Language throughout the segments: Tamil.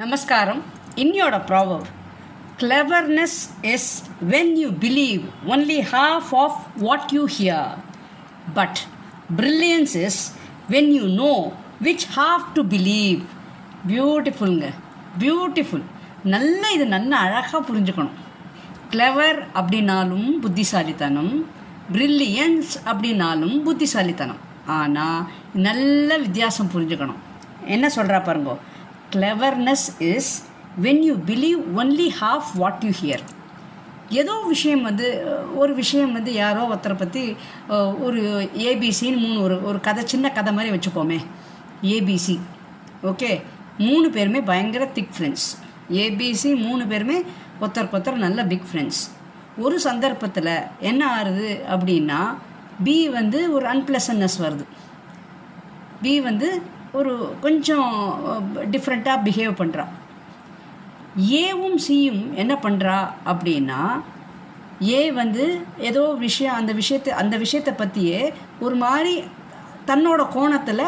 நமஸ்காரம். இன்னியோட proverb cleverness is when you believe only half of what you hear but brilliance is when you know which half to believe பியூட்டிஃபுல்ங்க beautiful நல்ல இது நல்ல அழகாக புரிஞ்சுக்கணும். கிளவர் அப்படின்னாலும் புத்திசாலித்தனம். பிரில்லியன்ஸ் அப்படின்னாலும் புத்திசாலித்தனம். ஆனால் நல்ல வித்தியாசம் புரிஞ்சுக்கணும். என்ன சொல்கிறா பாருங்கோ? Cleverness is when you believe only half what you hear ஏதோ விஷயம் வந்து ஒரு விஷயம் வந்து யாரோ ஒருத்தரை பற்றி ஒரு ஏபிசின்னு மூணு ஒரு ஒரு கதை சின்ன கதை மாதிரி வச்சுப்போமே. ஏபிசி ஓகே மூணு பேருமே பயங்கர திக் ஃப்ரெண்ட்ஸ் ஏபிசி மூணு பேருமே ஒருத்தருக்கு ஒருத்தர் நல்ல பிக் ஃப்ரெண்ட்ஸ் ஒரு சந்தர்ப்பத்தில் என்ன ஆறுது அப்படின்னா பி வந்து ஒரு அன்பிளசன்னஸ் வருது. பி வந்து ஒரு கொஞ்சம் டிஃப்ரெண்ட்டாக பிஹேவ் பண்ணுறா ஏவும் சியும் என்ன பண்ணுறா அப்படின்னா ஏ வந்து ஏதோ விஷயம் அந்த விஷயத்தை அந்த விஷயத்தை பற்றியே ஒரு மாதிரி தன்னோட கோணத்தில்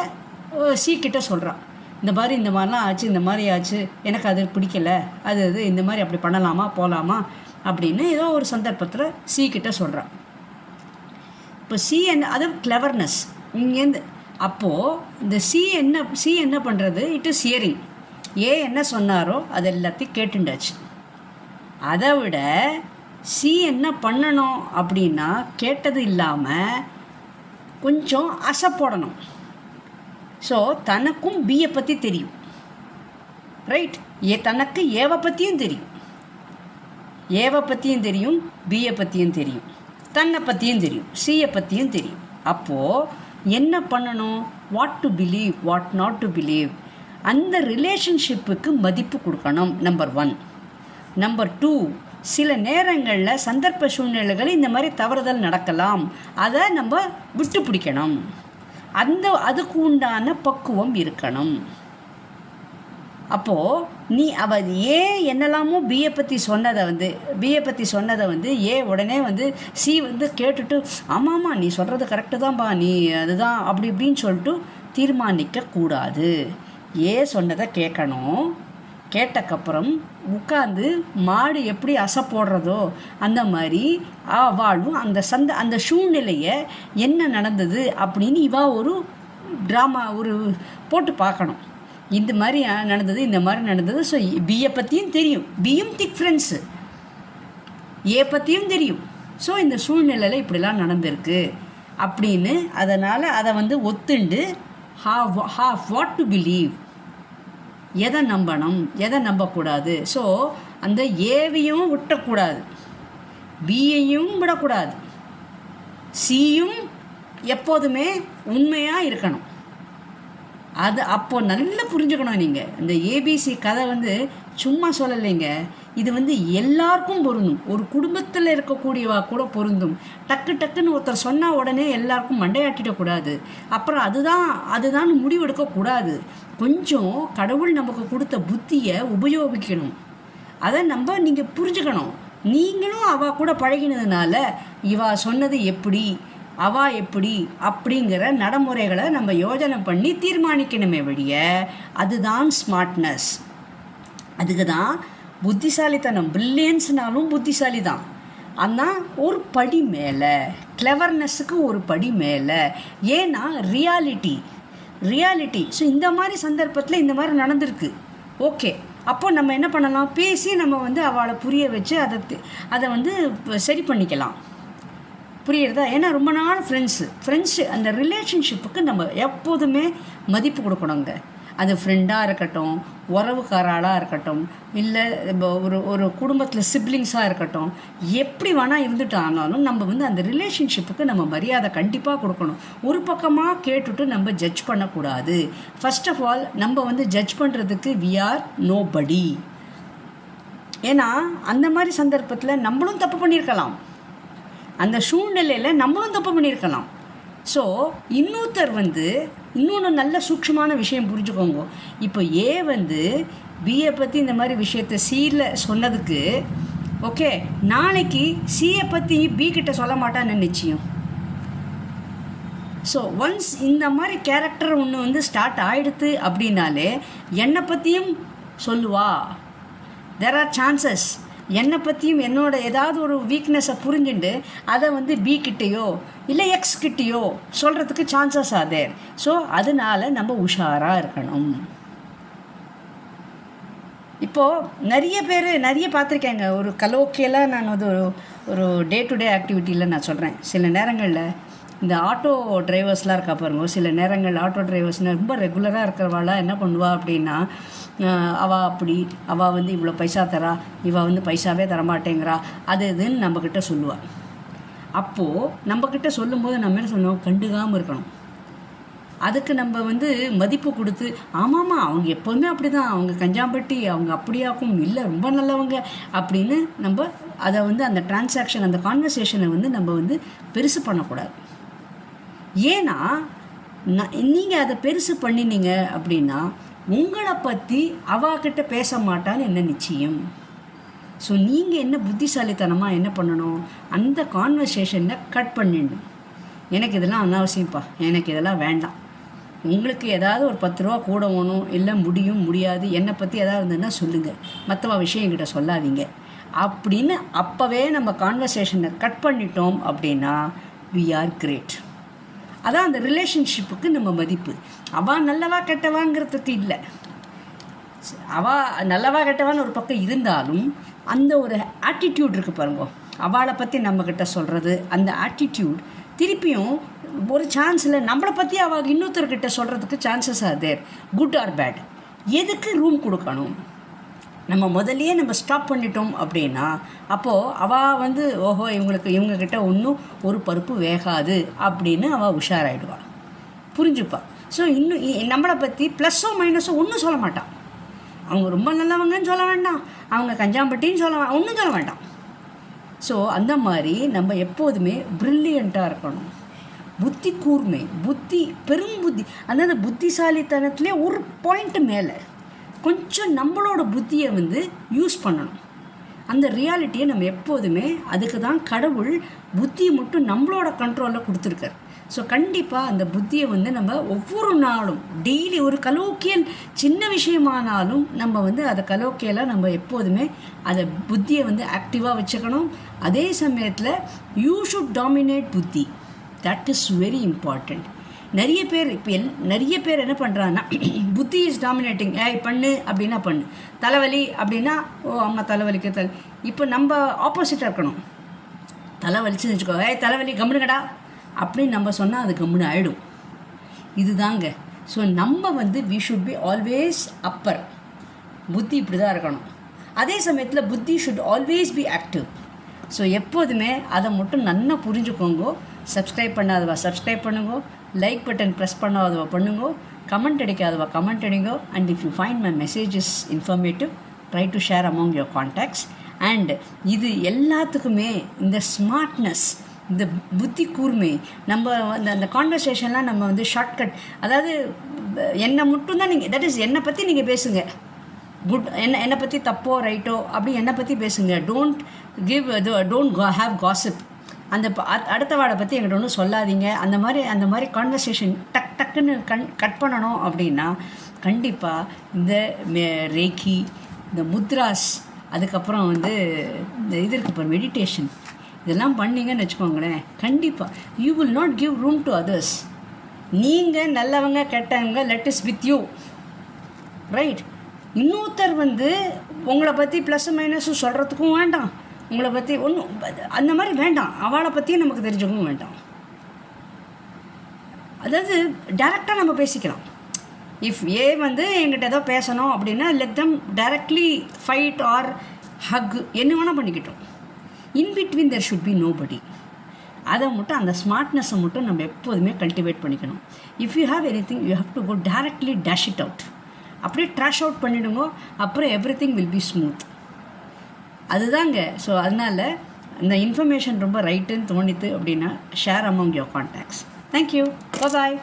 சி கிட்ட சொல்கிறான் இந்த மாதிரி இந்த மாதிரிலாம் ஆச்சு இந்த மாதிரி ஆச்சு எனக்கு அது பிடிக்கல அது அது இந்த மாதிரி அப்படி பண்ணலாமா போகலாமா அப்படின்னு ஏதோ ஒரு சந்தர்ப்பத்தில் சி கிட்ட சொல்கிறான் இப்போ சி என்ன அது கிளவர்னஸ் இங்கேருந்து அப்போது இந்த சி என்ன சி என்ன பண்ணுறது இட் இஸ் ஹியரிங் ஏ என்ன சொன்னாரோ அது எல்லாத்தையும் கேட்டுண்டாச்சு. அதை விட சி என்ன பண்ணணும் அப்படின்னா கேட்டது இல்லாமல் கொஞ்சம் அசைப்படணும் ஸோ தனக்கும் பியை பற்றி தெரியும். ரைட் ஏ தனக்கு ஏவை பற்றியும் தெரியும். ஏவை பற்றியும் தெரியும் பியை பற்றியும் தெரியும். தன்னை பற்றியும் தெரியும் சியை பற்றியும் தெரியும். அப்போது என்ன பண்ணணும்? What to believe what not to believe அந்த ரிலேஷன்ஷிப்புக்கு மதிப்பு கொடுக்கணும் நம்பர் ஒன் நம்பர் டூ சில நேரங்களில் சந்தர்ப்ப சூழ்நிலைகள் இந்த மாதிரி தவறுதல் நடக்கலாம். அதை நம்ம விட்டு பிடிக்கணும் அந்த அதுக்கு உண்டான பக்குவம் இருக்கணும். அப்போது நீ அவ ஏ என்னெல்லாமோ பிஏ பற்றி சொன்னதை வந்து பிஏ பற்றி சொன்னதை வந்து ஏ உடனே வந்து சி வந்து கேட்டுட்டு ஆமாம்மா நீ சொல்கிறது கரெக்டு தான்ப்பா நீ அதுதான் அப்படி இப்படின்னு சொல்லிட்டு தீர்மானிக்க கூடாது. ஏ சொன்னதை கேட்கணும். கேட்டக்கப்புறம் உட்காந்து மாடு எப்படி அசை போடுறதோ அந்த மாதிரி அவளும் அந்த சந்த அந்த சூழ்நிலையை என்ன நடந்தது அப்படின்னு இவா ஒரு ட்ராமா ஒரு போட்டு பார்க்கணும். இந்த மாதிரி நடந்தது இந்த மாதிரி நடந்தது. ஸோ பியை பற்றியும் தெரியும். பியும் திக் ஃப்ரெண்ட்ஸு ஏ பற்றியும் தெரியும். ஸோ இந்த சூழ்நிலையில் இப்படிலாம் நடந்திருக்கு. அப்படின்னு அதனால் அதை வந்து ஒத்துண்டு have have what to believe எதை நம்பணும்? எதை நம்பக்கூடாது? ஸோ அந்த ஏவையும் விட்டக்கூடாது. பியையும் விடக்கூடாது. சியும் எப்போதுமே உண்மையாக இருக்கணும். அது அப்போது நல்லா புரிஞ்சுக்கணும் நீங்கள் இந்த ஏபிசி கதை வந்து சும்மா சொல்லலைங்க. இது வந்து எல்லாருக்கும் பொருந்தும். ஒரு குடும்பத்தில் இருக்கக்கூடியவா கூட பொருந்தும். டக்கு டக்குன்னு ஒருத்தர் சொன்னால் உடனே எல்லாருக்கும் மண்டையாட்டிடக்கூடாது அப்புறம் அதுதான் அதுதான் முடிவெடுக்கக்கூடாது கொஞ்சம் கடவுள் நமக்கு கொடுத்த புத்தியை உபயோகிக்கணும். அதை நம்ம நீங்கள் புரிஞ்சுக்கணும். நீங்களும் அவள் கூட பழகினதுனால இவா சொன்னது எப்படி? அவா எப்படி அப்படிங்கிற நடைமுறைகளை நம்ம யோஜனை பண்ணி தீர்மானிக்கணுமே வழிய அதுதான் ஸ்மார்ட்னஸ் அதுக்கு தான் புத்திசாலித்தனம். பில்லியன்ஸ்னாலும் புத்திசாலி தான் ஆனால் ஒரு படி மேலே கிளவர்னஸுக்கு ஒரு படி மேலே ஏன்னா ரியாலிட்டி ரியாலிட்டி ஸோ இந்த மாதிரி சந்தர்ப்பத்தில் இந்த மாதிரி நடந்திருக்கு. ஓகே அப்போ நம்ம என்ன பண்ணலாம்? பேசி நம்ம வந்து அவளை புரிய வச்சு அதை அதை வந்து சரி பண்ணிக்கலாம். புரியுறதா? ஏன்னா ரொம்ப நாள் ஃப்ரெண்ட்ஸு ஃப்ரெண்ட்ஸு அந்த ரிலேஷன்ஷிப்புக்கு நம்ம எப்போதுமே மதிப்பு கொடுக்கணுங்க. அது ஃப்ரெண்டாக இருக்கட்டும் உறவுக்காராளாக இருக்கட்டும் இல்லை ஒரு ஒரு குடும்பத்தில் சிப்ளிங்ஸாக இருக்கட்டும் எப்படி வேணால் இருந்துட்டு ஆனாலும் நம்ம வந்து அந்த ரிலேஷன்ஷிப்புக்கு நம்ம மரியாதை கண்டிப்பாக கொடுக்கணும். ஒரு பக்கமாக கேட்டுட்டு நம்ம ஜட்ஜ் பண்ணக்கூடாது. ஃபஸ்ட் ஆஃப் ஆல் நம்ம வந்து ஜட்ஜ் பண்ணுறதுக்கு வி ஆர் நோ படி ஏன்னா அந்த மாதிரி சந்தர்ப்பத்தில் நம்மளும் தப்பு பண்ணியிருக்கலாம் அந்த சூழ்நிலையில் நம்மளும் தப்பு பண்ணியிருக்கலாம். ஸோ இன்னொருத்தர் வந்து இன்னொன்று நல்ல சூக்ஷமான விஷயம் புரிஞ்சுக்கோங்க. இப்போ ஏ வந்து பிஏ பற்றி இந்த மாதிரி விஷயத்த சீரில் சொன்னதுக்கு ஓகே நாளைக்கு சியை பற்றி பி கிட்ட சொல்ல மாட்டான்னு நிச்சயம்? ஸோ ஒன்ஸ் இந்த மாதிரி கேரக்டர் ஒன்று வந்து ஸ்டார்ட் ஆகிடுது அப்படின்னாலே என்னை பற்றியும் சொல்லுவா. தெர் ஆர் சான்சஸ் என்னை பற்றியும் என்னோட ஏதாவது ஒரு வீக்னஸை புரிஞ்சுண்டு அதை வந்து பி கிட்டேயோ இல்லை எக்ஸ் கிட்டேயோ சொல்கிறதுக்கு சான்சஸ் ஆதே ஸோ அதனால நம்ம உஷாராக இருக்கணும். இப்போது நிறைய பேர் நிறைய பார்த்துருக்கேங்க. ஒரு கலோக்கியலாக நான் வந்து ஒரு ஒரு டே டு டே ஆக்டிவிட்டியில் நான் சொல்கிறேன் சில நேரங்களில் இந்த ஆட்டோ டிரைவர்ஸ்லாம் இருக்கா பாருங்க. சில நேரங்கள் ஆட்டோ டிரைவர்ஸ்னால் ரொம்ப ரெகுலராக இருக்கிறவாளா என்ன பண்ணுவா அப்படின்னா அவள் அப்படி அவள் வந்து இவ்வளோ பைசா தரா இவள் வந்து பைசாவே தரமாட்டேங்கிறா. அது இதுன்னு நம்மக்கிட்ட சொல்லுவாள் அப்போது நம்மக்கிட்ட சொல்லும்போது நம்ம என்ன சொன்னோம் கண்டுக்காமல் இருக்கணும். அதுக்கு நம்ம வந்து மதிப்பு கொடுத்து ஆமாம்மா அவங்க எப்போதுமே அப்படி தான் அவங்க கஞ்சாம்பட்டி அவங்க அப்படியாக்கும் இல்லை ரொம்ப நல்லவங்க அப்படின்னு நம்ம அதை வந்து அந்த டிரான்சாக்ஷன் அந்த கான்வர்சேஷனை வந்து நம்ம வந்து பெருசு பண்ணக்கூடாது. ஏன்னா நீங்கள் அதை பெருசு பண்ணினீங்க அப்படின்னா உங்களை பற்றி அவாகிட்ட பேச மாட்டான்னு என்ன நிச்சயம்? ஸோ நீங்கள் என்ன புத்திசாலித்தனமாக என்ன பண்ணணும்? அந்த கான்வர்சேஷனை கட் பண்ணிடணும். எனக்கு இதெல்லாம் அனாவசியம்ப்பா எனக்கு இதெல்லாம் வேண்டாம். உங்களுக்கு ஏதாவது ஒரு பத்து ரூபா கூட வேணும் இல்லை முடியும் முடியாது என்னை பற்றி ஏதாவது இருந்ததுன்னா சொல்லுங்கள் மற்றவா விஷயம் என்கிட்ட சொல்லாதீங்க. அப்படின்னு அப்போவே நம்ம கான்வர்சேஷனை கட் பண்ணிட்டோம் அப்படின்னா வி ஆர் கிரேட் அதான் அந்த ரிலேஷன்ஷிப்புக்கு நம்ம மதிப்பு. அவள் நல்லவா கெட்டவாங்கிறதுக்கு இல்லை. அவா நல்லவா கெட்டவான்னு ஒரு பக்கம் இருந்தாலும் அந்த ஒரு ஆட்டிடியூட் இருக்குது பாருங்க. அவளை பற்றி நம்மக்கிட்ட சொல்கிறது அந்த ஆட்டிடியூட் திருப்பியும் ஒரு சான்ஸில் நம்மளை பற்றி அவள் இன்னொருத்தர்கிட்ட சொல்கிறதுக்கு chances are there good or bad எதுக்கு ரூம் கொடுக்கணும்? நம்ம முதல்லையே நம்ம ஸ்டாப் பண்ணிட்டோம் அப்படின்னா அப்போது அவள் வந்து ஓஹோ இவங்களுக்கு இவங்கக்கிட்ட ஒன்றும் ஒரு பருப்பு வேகாது அப்படின்னு அவள் உஷாராயிடுவாள் புரிஞ்சுப்பாள் ஸோ இன்னும் இ- நம்மளை பற்றி ப்ளஸ்ஸோ மைனஸோ ஒன்றும் சொல்ல மாட்டான் அவங்க ரொம்ப நல்லவங்கன்னு சொல்ல வேண்டாம். அவங்க கஞ்சாம்பட்டின்னு சொல்ல ஒன்றும் சொல்ல வேண்டாம். ஸோ அந்த மாதிரி நம்ம எப்போதுமே ப்ரில்லியண்ட்டாக இருக்கணும். புத்தி கூர்மை புத்தி பெரும் புத்தி அதாவது புத்திசாலித்தனத்திலே ஒரு பாயிண்ட் மேலே. கொஞ்சம் நம்மளோட புத்தியை வந்து யூஸ் பண்ணணும். அந்த ரியாலிட்டியை நம்ம எப்போதுமே அதுக்கு தான் கடவுள் புத்தியை மட்டும் நம்மளோட கண்ட்ரோலில் கொடுத்துருக்காரு. ஸோ கண்டிப்பாக அந்த புத்தியை வந்து நம்ம ஒவ்வொரு நாளும் டெய்லி ஒரு கலோக்கியல் சின்ன விஷயமானாலும் நம்ம வந்து அதை கலோக்கியலாக நம்ம எப்போதுமே அதை புத்தியை வந்து ஆக்டிவாக வச்சுக்கணும். அதே சமயத்தில் யூ ஷுட் டாமினேட் புத்தி. தட் இஸ் வெரி இம்பார்ட்டண்ட் நிறைய பேர் இப்போ எல் நிறைய பேர் என்ன பண்ணுறாங்கன்னா புத்தி இஸ் டாமினேட்டிங் ஏய் பண்ணு அப்படின்னா பண்ணு. தலைவலி அப்படின்னா ஓ அம்மா தலைவலிக்கு தலை. இப்போ நம்ம ஆப்போசிட்டாக இருக்கணும். தலைவலிச்சுன்னு வச்சுக்கோ ஏய் தலைவலி கம்முனுங்கடா. அப்படின்னு நம்ம சொன்னால் அது கம்முனு ஆகிடும் இதுதாங்க. ஸோ நம்ம வந்து we should be always upper புத்தி இப்படி தான் இருக்கணும். அதே சமயத்தில் புத்தி should always be active so எப்போதுமே அதை மட்டும் நல்லா புரிஞ்சுக்கோங்கோ. சப்ஸ்கிரைப் பண்ணாதவா? சப்ஸ்கிரைப் பண்ணுங்கோ. லைக் பட்டன் ப்ரெஸ் பண்ணாதவா பண்ணுங்க. கமெண்ட் அடிக்காதவா கமெண்ட் அடிங்க. And if you find my messages informative try to share among your contacts and இது எல்லாத்துக்குமே இந்த ஸ்மார்ட்னஸ் இந்த புத்தி கூர்மை நம்ம அந்த அந்த கான்வர்சேஷன்லாம் நம்ம வந்து ஷார்ட்கட் அதாவது என்னை மட்டும்தான் நீங்கள் தட் இஸ் என்னை பற்றி நீங்கள் பேசுங்க. குட் என்ன என்னை பற்றி தப்போ ரைட்டோ அப்படி என்னை பற்றி பேசுங்க. டோன்ட் கிவ் இது டோன்ட் ஹாவ் காசிப் அந்த அடுத்த வாடை பற்றி எங்கிட்ட ஒன்றும் சொல்லாதீங்க. அந்த மாதிரி அந்த மாதிரி கான்வர்சேஷன் டக் டக்குன்னு கண் கட் பண்ணணும் அப்படின்னா கண்டிப்பாக இந்த ரேக்கி இந்த முத்ராஸ் அதுக்கப்புறம் வந்து இந்த இது இருக்கு இப்போ மெடிடேஷன் இதெல்லாம் பண்ணீங்கன்னு வச்சுக்கோங்களேன். கண்டிப்பாக you will not give room to others நீங்கள் நல்லவங்க கெட்டவங்க let is with you right இன்னொருத்தர் வந்து உங்களை பற்றி ப்ளஸ் மைனஸும் சொல்கிறதுக்கும் வேண்டாம். உங்களை பற்றி ஒன்றும் அந்த மாதிரி வேண்டாம். அவளை பற்றியும் நமக்கு தெரிஞ்சுக்கவும் வேண்டாம். அதாவது டேரெக்டாக நம்ம பேசிக்கலாம். இஃப் ஏ வந்து எங்கிட்ட ஏதோ பேசணும் அப்படின்னா let them directly fight or hug என்ன வேணால் பண்ணிக்கிட்டோம். In between there should be nobody அதை மட்டும் அந்த ஸ்மார்ட்னஸை மட்டும் நம்ம எப்போதுமே கல்டிவேட் பண்ணிக்கணும். If you have anything you have to go directly dash it out அப்படியே ட்ராஷ் அவுட் பண்ணிவிடுங்க அப்புறம் everything will be smooth அதுதாங்க. ஸோ அதனால் இந்த இன்ஃபர்மேஷன் ரொம்ப ரைட்டுன்னு தோணித்து அப்படின்னா share among your contacts thank you bye